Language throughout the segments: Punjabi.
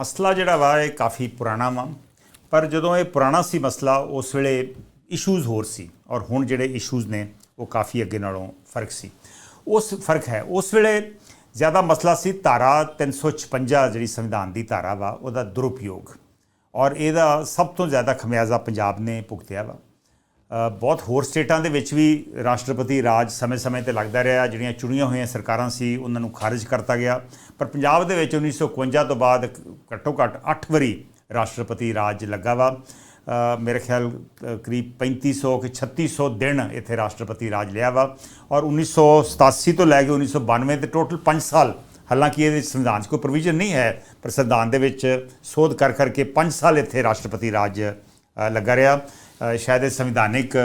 ਮਸਲਾ ਜਿਹੜਾ ਵਾ, ਇਹ ਕਾਫੀ ਪੁਰਾਣਾ ਵਾ। ਪਰ ਜਦੋਂ ਇਹ ਪੁਰਾਣਾ ਸੀ ਮਸਲਾ, ਉਸ ਵੇਲੇ ਇਸ਼ੂਜ਼ ਹੋਰ ਸੀ ਔਰ ਹੁਣ ਜਿਹੜੇ ਇਸ਼ੂਜ਼ ਨੇ, ਉਹ ਕਾਫੀ ਅੱਗੇ ਨਾਲੋਂ ਫ਼ਰਕ ਸੀ। ਉਸ ਫ਼ਰਕ ਹੈ, ਉਸ ਵੇਲੇ ਜ਼ਿਆਦਾ ਮਸਲਾ ਸੀ ਧਾਰਾ 356 ਜਿਹੜੀ ਸੰਵਿਧਾਨ ਦੀ ਧਾਰਾ ਵਾ, ਉਹਦਾ ਦੁਰਉਪਯੋਗ। ਔਰ ਇਹਦਾ ਸਭ ਤੋਂ ਜ਼ਿਆਦਾ ਖਮਿਆਜ਼ਾ ਪੰਜਾਬ ਨੇ ਭੁਗਤਿਆ ਵਾ। ਬਹੁਤ ਹੋਰ ਸਟੇਟਾਂ ਦੇ ਵਿੱਚ ਵੀ ਰਾਸ਼ਟਰਪਤੀ ਰਾਜ ਸਮੇਂ-ਸਮੇਂ ਤੇ ਲੱਗਦਾ ਰਿਹਾ। ਜਿਹੜੀਆਂ ਚੁਣੀਆਂ ਹੋਈਆਂ ਸਰਕਾਰਾਂ ਸੀ ਉਹਨਾਂ ਨੂੰ ਖਾਰਜ ਕਰਤਾ ਗਿਆ। ਪਰ ਪੰਜਾਬ ਦੇ ਵਿੱਚ 1951 ਤੋਂ ਬਾਅਦ ਘੱਟੋ ਘੱਟ 8 ਵਾਰੀ ਰਾਸ਼ਟਰਪਤੀ ਰਾਜ ਲੱਗਾ ਵਾ। ਮੇਰੇ ਖਿਆਲ ਅ, ਕਰੀਬ 3500 ਕਿ 3600 ਦਿਨ ਇੱਥੇ ਰਾਸ਼ਟਰਪਤੀ ਰਾਜ ਲਿਆ ਵਾ। ਔਰ 1987 ਤੋਂ ਲੈ ਕੇ 1992 ਤੇ ਟੋਟਲ 5 ਸਾਲ ਹਾਲਾਂਕਿ ਇਹਦੇ ਸੰਵਿਧਾਨ 'ਚ ਕੋਈ ਪ੍ਰੋਵੀਜ਼ਨ ਨਹੀਂ ਹੈ ਪਰ ਸੰਵਿਧਾਨ ਦੇ ਵਿੱਚ ਸੋਧ ਕਰ ਕਰਕੇ 5 ਸਾਲ ਇੱਥੇ ਰਾਸ਼ਟਰਪਤੀ ਰਾਜ ਲੱਗਾ ਰਿਹਾ। ਸ਼ਾਇਦ ਇਹ ਸੰਵਿਧਾਨਿਕ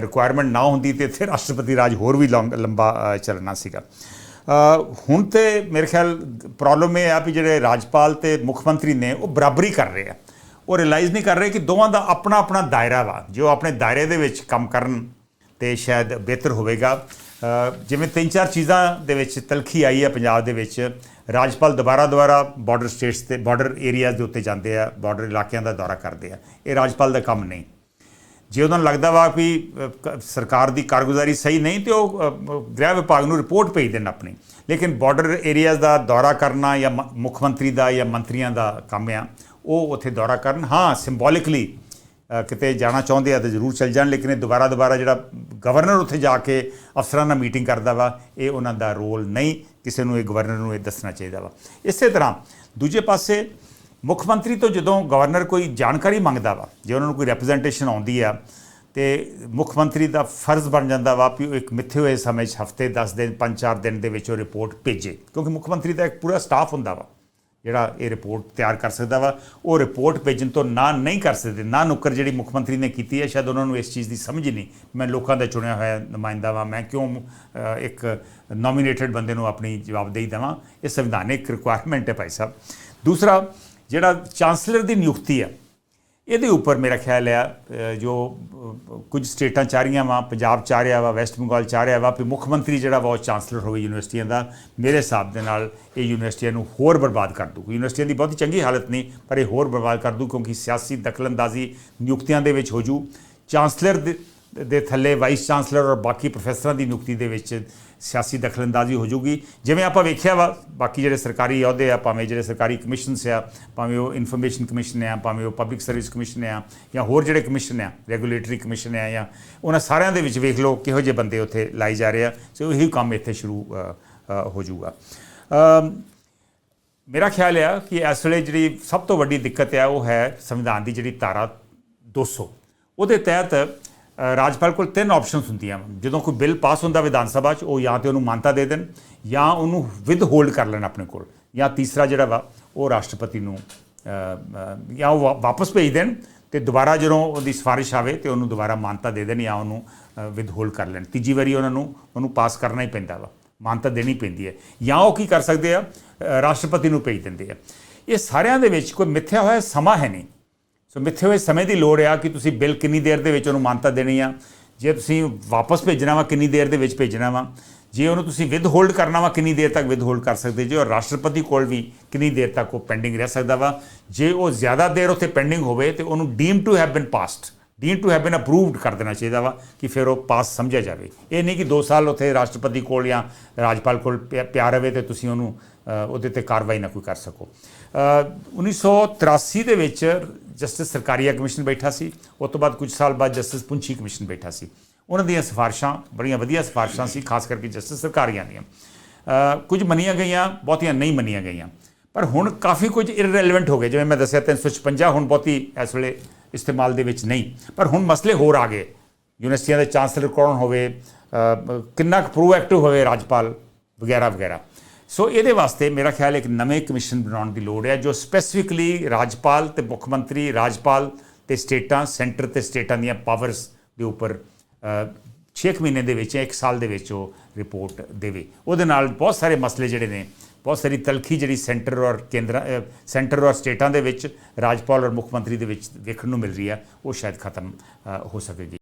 ਰਿਕੁਆਇਰਮੈਂਟ ਨਾ ਹੁੰਦੀ ਤੇ ਇੱਥੇ ਰਾਸ਼ਟਰਪਤੀ ਰਾਜ ਹੋਰ ਵੀ ਲੰਗ- ਲੰਬਾ ਚੱਲਣਾ ਸੀਗਾ। ਹੁਣ ਤੇ ਮੇਰੇ ਖਿਆਲ ਪ੍ਰੋਬਲਮ ਇਹ ਆ ਵੀ ਜਿਹੜੇ ਰਾਜਪਾਲ ਤੇ ਮੁੱਖ ਮੰਤਰੀ ਨੇ ਉਹ ਬਰਾਬਰੀ ਕਰ ਰਹੇ ਆ। ਉਹ ਰਿਅਲਾਈਜ਼ ਨਹੀਂ ਕਰ ਰਹੇ ਕਿ ਦੋਵਾਂ ਦਾ ਆਪਣਾ ਆਪਣਾ ਦਾਇਰਾ ਵਾ, ਜੋ ਆਪਣੇ ਦਾਇਰੇ ਦੇ ਵਿੱਚ ਕੰਮ ਕਰਨ ਤੇ ਸ਼ਾਇਦ ਬਿਹਤਰ ਹੋਵੇਗਾ। ਜਿਵੇਂ ਤਿੰਨ ਚਾਰ ਚੀਜ਼ਾਂ ਦੇ ਵਿੱਚ ਤਲਖੀ ਆਈ ਹੈ ਪੰਜਾਬ ਦੇ ਵਿੱਚ। ਰਾਜਪਾਲ ਦੁਬਾਰਾ ਦੁਬਾਰਾ ਬਾਰਡਰ ਸਟੇਟਸ ਤੇ ਬਾਰਡਰ ਏਰੀਆਜ਼ ਦੇ ਉੱਤੇ ਜਾਂਦੇ ਆ ਬਾਰਡਰ ਇਲਾਕਿਆਂ ਦਾ ਦੌਰਾ ਕਰਦੇ ਆ। ਇਹ ਰਾਜਪਾਲ ਦਾ ਕੰਮ ਨਹੀਂ। ਜੇ ਉਹਨਾਂ ਨੂੰ ਲੱਗਦਾ ਵਾ ਵੀ ਸਰਕਾਰ ਦੀ ਕਾਰਗੁਜ਼ਾਰੀ ਸਹੀ ਨਹੀਂ, ਤੇ ਉਹ ਗ੍ਰਹਿ ਵਿਭਾਗ ਨੂੰ ਰਿਪੋਰਟ ਭੇਜ ਦੇਣ ਆਪਣੀ। ਲੇਕਿਨ ਬਾਰਡਰ ਏਰੀਆਜ਼ ਦਾ ਦੌਰਾ ਕਰਨਾ ਜਾਂ ਮ- ਮੁੱਖ ਮੰਤਰੀ ਦਾ ਜਾਂ ਮੰਤਰੀਆਂ ਦਾ ਕੰਮ ਆ, ਉਹ ਉੱਥੇ ਦੌਰਾ ਕਰਨ। ਹਾਂ ਸਿੰਬੋਲਿਕਲੀ ਕਿਤੇ ਜਾਣਾ ਚਾਹੁੰਦੇ ਆ ਤਾਂ ਜ਼ਰੂਰ ਚੱਲ ਜਾਣ, ਲੇਕਿਨ ਇਹ ਦੁਬਾਰਾ ਦੁਬਾਰਾ ਜਿਹੜਾ ਗਵਰਨਰ ਉੱਥੇ ਜਾ ਕੇ ਅਫਸਰਾਂ ਨਾਲ ਮੀਟਿੰਗ ਕਰਦਾ ਵਾ, ਇਹ ਉਹਨਾਂ ਦਾ ਰੋਲ ਨਹੀਂ। ਕਿਸੇ ਨੂੰ ਇਹ ਗਵਰਨਰ ਨੂੰ ਇਹ ਦੱਸਣਾ ਚਾਹੀਦਾ ਵਾ। ਇਸੇ ਤਰ੍ਹਾਂ, ਦੂਜੇ ਪਾਸੇ ਮੁੱਖ ਮੰਤਰੀ ਤੋਂ ਜਦੋਂ ਗਵਰਨਰ ਕੋਈ ਜਾਣਕਾਰੀ ਮੰਗਦਾ ਵਾ, ਜੇ ਉਹਨਾਂ ਨੂੰ ਕੋਈ ਰਿਪਰੈਜ਼ੈਂਟੇਸ਼ਨ ਆਉਂਦੀ ਆ, ਤੇ ਮੁੱਖ ਮੰਤਰੀ ਦਾ ਫਰਜ਼ ਬਣ ਜਾਂਦਾ ਵਾ ਵੀ ਉਹ ਇੱਕ ਮਿੱਥੇ ਹੋਏ ਸਮੇਂ 'ਚ ਹਫ਼ਤੇ 10 ਦਿਨ 5-4 ਦਿਨ ਦੇ ਵਿੱਚ ਉਹ ਰਿਪੋਰਟ ਭੇਜੇ, ਕਿਉਂਕਿ ਮੁੱਖ ਮੰਤਰੀ ਦਾ ਇੱਕ ਪੂਰਾ ਸਟਾਫ ਹੁੰਦਾ ਵਾ, ਜਿਹੜਾ ਇਹ ਰਿਪੋਰਟ ਤਿਆਰ ਕਰ ਸਕਦਾ ਵਾ। ਉਹ ਰਿਪੋਰਟ ਭੇਜਣ ਤੋਂ ਨਾ ਨਹੀਂ ਕਰ ਸਕਦੇ, ਨਾ ਨੁੱਕਰ ਜਿਹੜੀ ਮੁੱਖ ਮੰਤਰੀ ਨੇ ਕੀਤੀ ਹੈ ਸ਼ਾਇਦ ਉਹਨਾਂ ਨੂੰ ਇਸ ਚੀਜ਼ ਦੀ ਸਮਝ ਹੀ ਨਹੀਂ। ਮੈਂ ਲੋਕਾਂ ਦਾ ਚੁਣਿਆ ਹੋਇਆ ਨੁਮਾਇੰਦਾ ਵਾਂ, ਮੈਂ ਕਿਉਂ ਇੱਕ ਨੋਮੀਨੇਟਡ ਬੰਦੇ ਨੂੰ ਆਪਣੀ ਜਵਾਬਦੇਹੀ ਦੇਵਾਂ? ਇਹ ਸੰਵਿਧਾਨਿਕ ਰਿਕੁਆਇਰਮੈਂਟ ਹੈ ਭਾਈ ਸਾਹਿਬ। ਦੂਸਰਾ ਜਿਹੜਾ ਚਾਂਸਲਰ ਦੀ ਨਿਯੁਕਤੀ ਆ, ਇਹਦੇ ਉੱਪਰ ਮੇਰਾ ਖਿਆਲ ਆ ਜੋ ਕੁਝ ਸਟੇਟਾਂ ਚਾਹ ਰਹੀਆਂ ਵਾ, ਪੰਜਾਬ ਚਾਹ ਰਿਹਾ ਵਾ, ਵੈਸਟ ਬੰਗਾਲ ਚਾਹ ਰਿਹਾ ਵਾ, ਵੀ ਮੁੱਖ ਮੰਤਰੀ ਜਿਹੜਾ ਵਾ ਉਹ ਚਾਂਸਲਰ ਹੋਵੇ ਯੂਨੀਵਰਸਿਟੀਆਂ ਦਾ, ਮੇਰੇ ਹਿਸਾਬ ਦੇ ਨਾਲ ਇਹ ਯੂਨੀਵਰਸਿਟੀਆਂ ਨੂੰ ਹੋਰ ਬਰਬਾਦ ਕਰ ਦੂ ਯੂਨੀਵਰਸਿਟੀਆਂ ਦੀ ਬਹੁਤ ਚੰਗੀ ਹਾਲਤ ਨਹੀਂ, ਪਰ ਇਹ ਹੋਰ ਬਰਬਾਦ ਕਰ ਦੂ ਕਿਉਂਕਿ ਸਿਆਸੀ ਦਖਲਅੰਦਾਜ਼ੀ ਨਿਯੁਕਤੀਆਂ ਦੇ ਵਿੱਚ ਹੋ ਜੂ। ਚਾਂਸਲਰ ਦੇ- ਥੱਲੇ ਵਾਈਸ ਚਾਂਸਲਰ ਔਰ ਬਾਕੀ ਪ੍ਰੋਫੈਸਰਾਂ ਦੀ ਨਿਯੁਕਤੀ ਦੇ ਵਿੱਚ ਸਿਆਸੀ ਦਖਲਅੰਦਾਜ਼ੀ ਹੋ ਜੂਗੀ ਜਿਵੇਂ ਆਪਾਂ ਵੇਖਿਆ ਵਾ, ਬਾਕੀ ਜਿਹੜੇ ਸਰਕਾਰੀ ਅਹੁਦੇ ਆ, ਭਾਵੇਂ ਜਿਹੜੇ ਸਰਕਾਰੀ ਕਮਿਸ਼ਨਸ ਆ, ਭਾਵੇਂ ਉਹ ਇਨਫੋਰਮੇਸ਼ਨ ਕਮਿਸ਼ਨ ਆ, ਭਾਵੇਂ ਉਹ ਪਬਲਿਕ ਸਰਵਿਸ ਕਮਿਸ਼ਨ ਆ, ਜਾਂ ਹੋਰ ਜਿਹੜੇ ਕਮਿਸ਼ਨ ਆ ਰੈਗੂਲੇਟਰੀ ਕਮਿਸ਼ਨ ਆ, ਜਾਂ ਉਹਨਾਂ ਸਾਰਿਆਂ ਦੇ ਵਿੱਚ ਵੇਖ ਲਓ ਕਿਹੋ ਜਿਹੇ ਬੰਦੇ ਉੱਥੇ ਲਾਈ ਜਾ ਰਹੇ ਆ। ਸੋ ਇਹੀ ਕੰਮ ਇੱਥੇ ਸ਼ੁਰੂ ਹੋ ਜਾਊਗਾ। ਮੇਰਾ ਖਿਆਲ ਆ ਕਿ ਇਸ ਵੇਲੇ ਜਿਹੜੀ ਸਭ ਤੋਂ ਵੱਡੀ ਦਿੱਕਤ ਆ, ਉਹ ਹੈ ਸੰਵਿਧਾਨ ਦੀ ਜਿਹੜੀ ਧਾਰਾ 200 ਉਹਦੇ ਤਹਿਤ ਰਾਜਪਾਲ ਕੋਲ ਤਿੰਨ ਆਪਸ਼ਨਸ ਹੁੰਦੀਆਂ ਵਾਂ। ਜਦੋਂ ਕੋਈ ਬਿੱਲ ਪਾਸ ਹੁੰਦਾ ਵਿਧਾਨ ਸਭਾ 'ਚ, ਉਹ ਜਾਂ ਤੇ ਉਹਨੂੰ ਮਾਨਤਾ ਦੇ ਦੇਣ, ਜਾਂ ਉਹਨੂੰ ਵਿਦ ਹੋਲਡ ਕਰ ਲੈਣ ਆਪਣੇ ਕੋਲ। ਜਾਂ ਤੀਸਰਾ ਜਿਹੜਾ ਵਾ, ਉਹ ਰਾਸ਼ਟਰਪਤੀ ਨੂੰ ਜਾਂ ਉਹ ਵਾ- ਵਾਪਸ ਭੇਜ ਦੇਣ ਤੇ ਦੁਬਾਰਾ ਜਦੋਂ ਉਹਦੀ ਸਿਫਾਰਿਸ਼ ਆਵੇ ਤੇ ਉਹਨੂੰ ਦੁਬਾਰਾ ਮਾਨਤਾ ਦੇ ਦੇਣ ਜਾਂ ਉਹਨੂੰ ਵਿਦ ਹੋਲਡ ਕਰ ਲੈਣ। ਤੀਜੀ ਵਾਰੀ ਉਹਨਾਂ ਨੂੰ, ਉਹਨੂੰ ਪਾਸ ਕਰਨਾ ਹੀ ਪੈਂਦਾ ਵਾ। ਮਾਨਤਾ ਦੇਣੀ ਪੈਂਦੀ ਹੈ। ਜਾਂ ਉਹ ਕੀ ਕਰ ਸਕਦੇ ਆ? ਰਾਸ਼ਟਰਪਤੀ ਨੂੰ ਭੇਜ ਦਿੰਦੇ ਆ। ਇਹ ਸਾਰਿਆਂ ਦੇ ਵਿੱਚ ਕੋਈ ਮਿੱਥਿਆ ਹੋਇਆ ਸਮਾਂ ਹੈ ਨਹੀਂ। ਸੋ ਮਿੱਥੇ ਹੋਏ ਸਮੇਂ ਦੀ ਲੋੜ ਆ ਕਿ ਤੁਸੀਂ ਬਿੱਲ ਕਿੰਨੀ ਦੇਰ ਦੇ ਵਿੱਚ ਉਹਨੂੰ ਮਾਨਤਾ ਦੇਣੀ ਆ? ਜੇ ਤੁਸੀਂ ਵਾਪਸ ਭੇਜਣਾ ਵਾ, ਕਿੰਨੀ ਦੇਰ ਦੇ ਵਿੱਚ ਭੇਜਣਾ ਵਾ? ਜੇ ਉਹਨੂੰ ਤੁਸੀਂ ਵਿਦ ਹੋਲਡ ਕਰਨਾ ਵਾ, ਕਿੰਨੀ ਦੇਰ ਤੱਕ ਵਿਦ ਹੋਲਡ ਕਰ ਸਕਦੇ? ਜੇ ਔਰ ਰਾਸ਼ਟਰਪਤੀ ਕੋਲ ਵੀ ਕਿੰਨੀ ਦੇਰ ਤੱਕ ਉਹ ਪੈਂਡਿੰਗ ਰਹਿ ਸਕਦਾ ਵਾ? ਜੇ ਉਹ ਜ਼ਿਆਦਾ ਦੇਰ ਉੱਥੇ ਪੈਂਡਿੰਗ ਹੋਵੇ ਤੇ ਉਹਨੂੰ deem to have been passed deem to have been approved ਕਰ ਦੇਣਾ ਚਾਹੀਦਾ ਵਾ ਕਿ ਫਿਰ ਉਹ ਪਾਸ ਸਮਝਿਆ ਜਾਵੇ। ਇਹ ਨਹੀਂ ਕਿ 2 ਸਾਲ ਉੱਥੇ ਰਾਸ਼ਟਰਪਤੀ ਕੋਲ ਜਾਂ ਰਾਜਪਾਲ ਕੋਲ ਪਿਆ ਪਿਆ ਰਵੇ ਤੇ ਤੁਸੀਂ ਉਹਨੂੰ ਉਹਦੇ ਤੇ ਕਾਰਵਾਈ ਨਾ ਕੋਈ ਕਰ ਸਕੋ। ਅ, 1983 ਦੇ ਵਿੱਚ ਜਸਟਿਸ ਸਰਕਾਰੀਆ ਕਮਿਸ਼ਨ ਬੈਠਾ ਸੀ। ਉਸ ਤੋਂ ਬਾਅਦ ਕੁਝ ਸਾਲ ਬਾਅਦ ਜਸਟਿਸ ਪੁੰਛੀ ਕਮਿਸ਼ਨ ਬੈਠਾ ਸੀ। ਉਹਨਾਂ ਦੀਆਂ ਸਿਫਾਰਿਸ਼ਾਂ ਬੜੀਆਂ ਵਧੀਆ ਸਿਫਾਰਿਸ਼ਾਂ ਸੀ ਖਾਸ ਕਰਕੇ ਜਸਟਿਸ ਸਰਕਾਰੀਆਂ ਦੀਆਂ। ਕੁਝ ਮੰਨੀਆਂ ਗਈਆਂ ਬਹੁਤੀਆਂ ਨਹੀਂ ਮੰਨੀਆਂ ਗਈਆਂ। ਪਰ ਹੁਣ ਕਾਫੀ ਕੁਝ ਇਰਰੈਲੇਵੈਂਟ ਹੋ ਗਏ। ਜਿਵੇਂ ਮੈਂ ਦੱਸਿਆ 356 ਹੁਣ ਬਹੁਤੀ ਇਸ ਵੇਲੇ ਇਸਤੇਮਾਲ ਦੇ ਵਿੱਚ ਨਹੀਂ। ਪਰ ਹੁਣ ਮਸਲੇ ਹੋਰ ਆ ਗਏ। ਯੂਨੀਵਰਸਿਟੀਆਂ ਦੇ ਚਾਂਸਲਰ ਕੌਣ ਹੋਵੇ? ਕਿੰਨਾ ਕੁ ਪ੍ਰੋਐਕਟਿਵ ਹੋਵੇ ਰਾਜਪਾਲ? ਵਗੈਰਾ ਵਗੈਰਾ। ਸੋ ਇਹਦੇ ਵਾਸਤੇ ਮੇਰਾ ਖਿਆਲ ਇੱਕ ਨਵੇਂ ਕਮਿਸ਼ਨ ਬਣਾਉਣ ਦੀ ਲੋੜ ਹੈ, ਜੋ ਸਪੈਸੀਫਿਕਲੀ ਰਾਜਪਾਲ ਤੇ ਮੁੱਖ ਮੰਤਰੀ, ਰਾਜਪਾਲ ਤੇ ਸਟੇਟਾਂ, ਸੈਂਟਰ ਤੇ ਸਟੇਟਾਂ ਦੀਆਂ ਪਾਵਰਸ ਦੇ ਉੱਪਰ 6 ਮਹੀਨੇ ਦੇ ਵਿੱਚ 1 ਸਾਲ ਦੇ ਵਿੱਚ ਉਹ ਰਿਪੋਰਟ ਦੇਵੇ। ਉਹਦੇ ਨਾਲ ਬਹੁਤ ਸਾਰੇ ਮਸਲੇ ਜਿਹੜੇ ਨੇ, ਬਹੁਤ ਸਾਰੀ ਤਲਖੀ ਜਿਹੜੀ ਸੈਂਟਰ ਔਰ ਕੇਂਦਰ ਸੈਂਟਰ ਔਰ ਸਟੇਟਾਂ ਦੇ ਵਿੱਚ ਰਾਜਪਾਲ ਔਰ ਮੁੱਖ ਮੰਤਰੀ ਦੇ ਵਿੱਚ ਵੇਖਣ ਨੂੰ ਮਿਲ ਰਹੀ ਹੈ, ਉਹ ਸ਼ਾਇਦ ਖਤਮ ਹੋ ਸਕੇਗੀ।